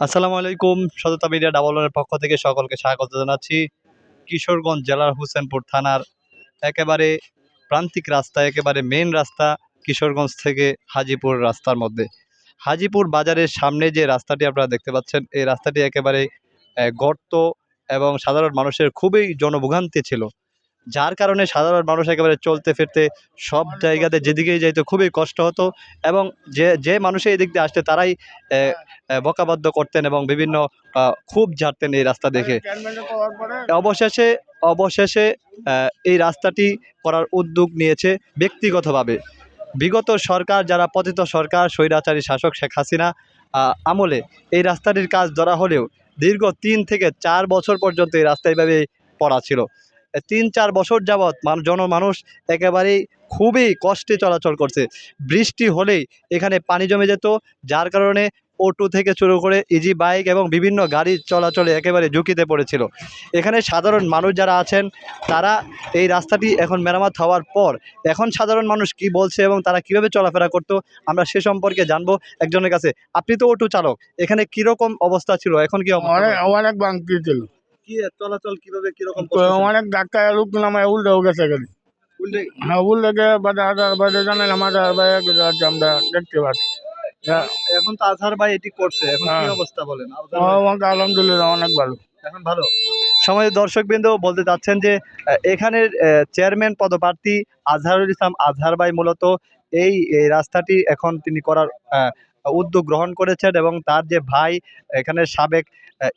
আসসালামু আলাইকুম, সততা মিডিয়া ডাবল ডাবলের পক্ষ থেকে সকলকে স্বাগত জানাচ্ছি। কিশোরগঞ্জ জেলার হোসেনপুর থানার একেবারে প্রান্তিক রাস্তা, একেবারে মেন রাস্তা কিশোরগঞ্জ থেকে হাজিপুর রাস্তার মধ্যে। হাজিপুর বাজারের সামনে যে রাস্তাটি আপনারা দেখতে পাচ্ছেন, এই রাস্তাটি একেবারে গর্ত এবং সাধারণ মানুষের খুবই জনভোগান্তি ছিল। যার কারণে সাধারণ মানুষ একেবারে চলতে ফিরতে সব জায়গাতে যেদিকেই যাইতো খুবই কষ্ট হতো এবং যে যে মানুষে এই দিক দিয়ে আসতে তারাই বকাবদ্ধ করতেন এবং বিভিন্ন খুব ঝাড়তেন এই রাস্তা দেখে। অবশেষে অবশেষে এই রাস্তাটি করার উদ্যোগ নিয়েছে ব্যক্তিগতভাবে। বিগত সরকার যারা পতিত সরকার, স্বৈরাচারী শাসক শেখ হাসিনা আমলে এই রাস্তাটির কাজ ধরা হলেও দীর্ঘ তিন থেকে চার বছর পর্যন্ত এই রাস্তা এইভাবে পড়া ছিল। তিন চার বছর যাবৎ মানুষ জনমানুষ একেবারেই খুবই কষ্টে চলাচল করছে। বৃষ্টি হলেই এখানে পানি জমে যেত, যার কারণে অটো থেকে শুরু করে ইজি বাইক এবং বিভিন্ন গাড়ি চলাচলে একেবারে ঝুঁকিতে পড়েছিল। এখানে সাধারণ মানুষ যারা আছেন, তারা এই রাস্তাটি এখন মেরামত হওয়ার পর, এখন সাধারণ মানুষ কি বলছে এবং তারা কীভাবে চলাফেরা করতো, আমরা সে সম্পর্কে জানব একজনের কাছে। আপনি তো অটো চালক, এখানে কীরকম অবস্থা ছিল? এখন কি? অনেক অনেক বাংতি ছিল। কি চলাচল কীভাবে কীরকম অনেক ডাক্তার লোক নামে উল্টে গেছে গাড়ি হ্যাঁ উল্টে গিয়ে বাদে আধার বাদে জানেন আমাদের আমরা দেখতে পাচ্ছি। হ্যাঁ, এখন তো আজহার ভাই এটি করছে এখন কি হ্যাঁ। অবস্থা বলেন? আলহামদুলিল্লাহ অনেক ভালো। এখন ভালো? সমাজের দর্শকবৃন্দ বলতে চাচ্ছেন যে এখানের চেয়ারম্যান পদপ্রার্থী আজহারুল ইসলাম আজহার ভাই মূলত এই রাস্তাটি এখন তিনি করার উদ্যোগ গ্রহণ করেছেন এবং তার যে ভাই এখানে সাবেক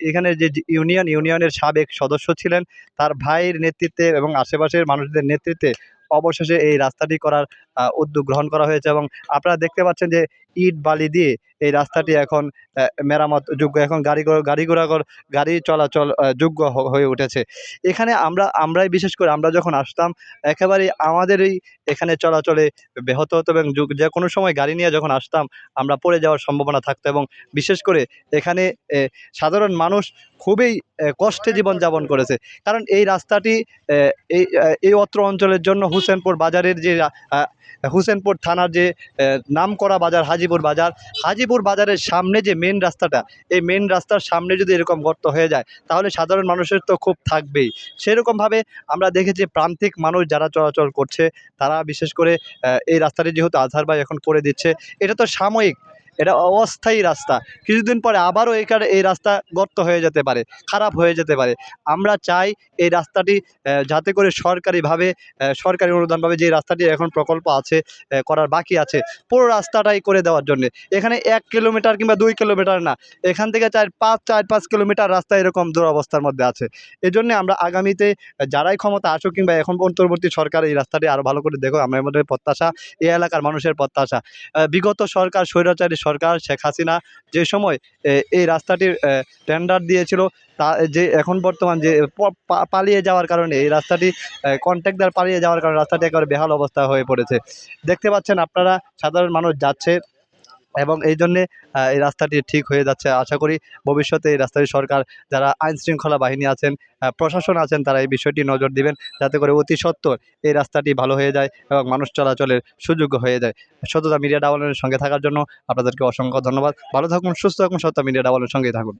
এখানে যে ইউনিয়ন, ইউনিয়নের সাবেক সদস্য ছিলেন, তার ভাইয়ের নেতৃত্বে এবং আশেপাশের মানুষদের নেতৃত্বে অবশেষে এই রাস্তাটি করার উদ্যোগ গ্রহণ করা হয়েছে এবং আপনারা দেখতে পাচ্ছেন যে ইট বালি দিয়ে এই রাস্তাটি এখন মেরামত যোগ্য। এখন গাড়ি ঘোড়া- গাড়ি ঘোড়া কর- গাড়ি চলাচল যোগ্য হয়ে উঠেছে। এখানে আমরা আমরাই বিশেষ করে আমরা যখন আসতাম একেবারে আমাদেরই এখানে চলাচলে ব্যাহত হতো এবং যুগ- যে কোনো সময় গাড়ি নিয়ে যখন আসতাম আমরা পড়ে যাওয়ার সম্ভাবনা থাকতো এবং বিশেষ করে এখানে সাধারণ মানুষ খুবই কষ্টে জীবন যাপন করেছে। কারণ এই রাস্তাটি এই এই অত্র অঞ্চলের জন্য হুসেনপুর বাজারের যে হুসেনপুর থানার যে নাম করা বাজার হাজিপুর বাজার। হাজিপুর বাজারের সামনে যে মেন রাস্তাটা, এই মেন রাস্তার সামনে যদি এরকম গর্ত হয়ে যায়, তাহলে সাধারণ মানুষের তো খুব থাকবেই। সেরকমভাবে আমরা দেখেছি প্রান্তিক মানুষ যারা চলাচল করছে, তারা বিশেষ করে এই রাস্তাটি যেহেতু আধার ভাই এখন করে দিচ্ছে, এটা তো সাময়িক। এটা অস্থায়ী রাস্তা। কিছুদিন পরে আবারও এখানে এই রাস্তা গর্ত হয়ে যেতে পারে, খারাপ হয়ে যেতে পারে। আমরা চাই এই রাস্তাটি যাতে করে সরকারিভাবে সরকারি অনুদানভাবে যে রাস্তাটি এখন প্রকল্প আছে করার বাকি আছে, পুরো রাস্তাটাই করে দেওয়ার জন্য। এখানে এক কিলোমিটার কিংবা দুই কিলোমিটার না, এখান থেকে চার, পাঁচ চার, পাঁচ কিলোমিটার রাস্তা এরকম দুরবস্থার মধ্যে আছে। এজন্য আমরা আগামীতে যারাই ক্ষমতা আসুক কিংবা এখন অন্তর্বর্তী সরকার এই রাস্তাটি আরও ভালো করে দেখো মধ্যে প্রত্যাশা, এই এলাকার মানুষের প্রত্যাশা। বিগত সরকার স্বৈরাচারী সরকার, শেখ হাসিনা যে সময় এই রাস্তাটির টেন্ডার দিয়েছিল, তা, যে এখন বর্তমান যে পালিয়ে যাওয়ার কারণে, এই রাস্তাটি কন্ট্রাক্টদার পালিয়ে যাওয়ার কারণে রাস্তাটি একেবারে বেহাল অবস্থা হয়ে পড়েছে। দেখতে পাচ্ছেন আপনারা, সাধারণ মানুষ যাচ্ছে এবং এই জন্যে এই রাস্তাটি ঠিক হয়ে যাচ্ছে। আশা করি ভবিষ্যতে এই রাস্তাটি সরকার, যারা আইন শৃঙ্খলা বাহিনী আছেন প্রশাসন আছেন, তারা এই বিষয়টি নজর দিবেন, যাতে করে অতি সত্বর এই রাস্তাটি ভালো হয়ে যায় এবং মানুষ চলাচলের সুযোগ্য হয়ে যায়। সততা মিডিয়া ডাবলের সঙ্গে থাকার জন্য আপনাদেরকে অসংখ্য ধন্যবাদ। ভালো থাকুন, সুস্থ থাকুন, সততা মিডিয়া ডাবলের সঙ্গেই থাকুন।